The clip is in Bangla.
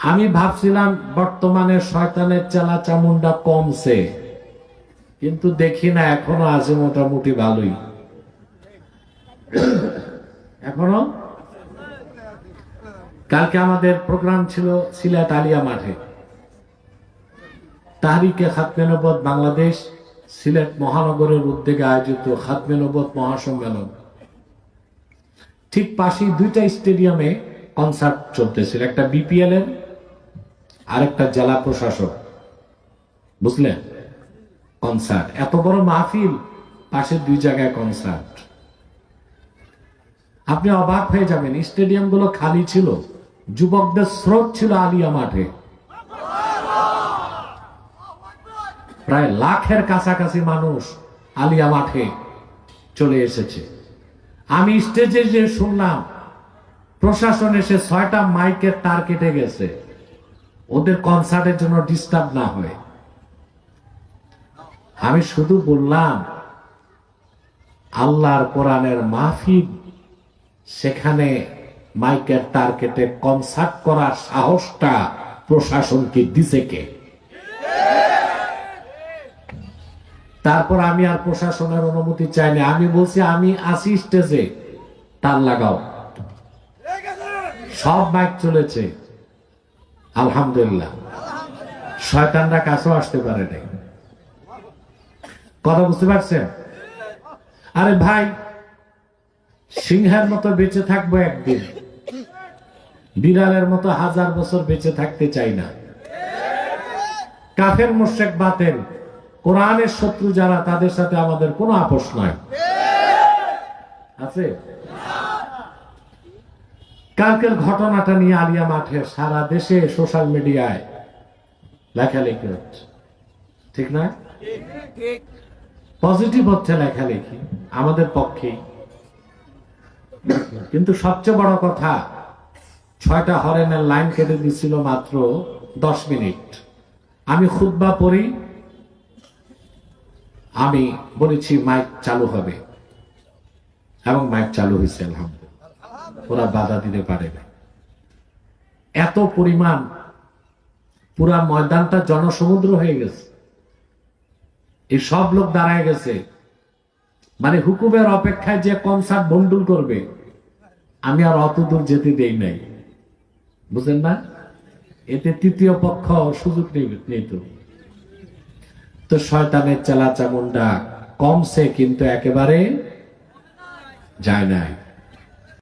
আমি ভাবছিলাম বর্তমানে শয়তানের চালা চামুন্ডা কমছে। কিন্তু দেখি না, এখনও আছে মোটামুটি ভালোই। এখনও? কালকে আমাদের প্রোগ্রাম ছিল সিলেট আলিয়া মাঠে। তাহারিকে খাতমে নবদ বাংলাদেশ, সিলেট মহানগরের উদ্যোগে আয়োজিত খাতমে নবদ মহাসম্মেলন। ঠিক পাশেই দুইটা স্টেডিয়ামে কনসার্ট চলতেছিল, একটা বিপিএল এর আরেকটা জেলা প্রশাসক। বুঝলেন কনসার্ট এত বড় মাহফিল পাশে দুই জায়গায় কনসার্ট আপনি অবাক হয়ে যাবেন স্টেডিয়ামগুলো খালি ছিল। যুবকদের স্রোত ছিল আলিয়া মাঠে। প্রায় লাখের কাছাকাছি মানুষ আলিয়া মাঠে চলে এসেছে। আমি স্টেজে যে শুনলাম, প্রশাসন এসে ছয়টা মাইকের তার কেটে গেছে। ওদের কনসার্টের জন্য ডিস্টার্ব না হয়। আমি শুধু বললাম, আল্লাহর কোরআনের মাহফিল, সেখানে মাইকের তার কেটে কনসার্ট করার সাহসটা প্রশাসনকে দিছে কে? তারপর আমি আর প্রশাসনের অনুমতি চাইনি। আমি বলছি, আমি আসি স্টেজে তার লাগাও। সব মাইক চলেছে। আলহামদুলিল্লাহ। শয়তানরা কাছেও আসতে পারে নাই। কথা বুঝতে পারছেন? আরে ভাই, সিংহের মতো বেঁচে থাকব একদিন। বিড়ালের মতো হাজার বছর বেঁচে থাকতে চাই না। কাফের মোশেক বাতেন কোরআনের শত্রু যারা, তাদের সাথে আমাদের কোনো আপোষ নয় আছে? কালকের ঘটনাটা নিয়ে আলিয়া মাঠে সারা দেশে সোশ্যাল মিডিয়ায় লেখালেখি হচ্ছে। ঠিক না? পজিটিভ হচ্ছে লেখালেখি, আমাদের পক্ষে কিন্তু সবচেয়ে বড় কথা, ছয়টা হরেনের লাইন কেটে দিছিল মাত্র দশ মিনিট। আমি খুদ্া পড়ি, আমি বলেছি, মাইক চালু হবে। এবং মাইক চালু হয়েছে, আলহামদুলিল্লাহ। ওরা বাধা দিতে পারে না। এত পরিমাণ পুরা ময়দানটা জনসমুদ্র হয়ে গেছে। এই সব লোক দাঁড়ায় গেছে। মানে হুকুমের অপেক্ষায় যে কনসার্ট বন্ডুল করবে, আমি আর অত দূর যেতে দেই নাই। বুঝলেন না? এতে তৃতীয় পক্ষ সুযোগ নেই তো। তো শয়তানের চেলা চামুন্ডা কমছে, কিন্তু একেবারে যায় নাই।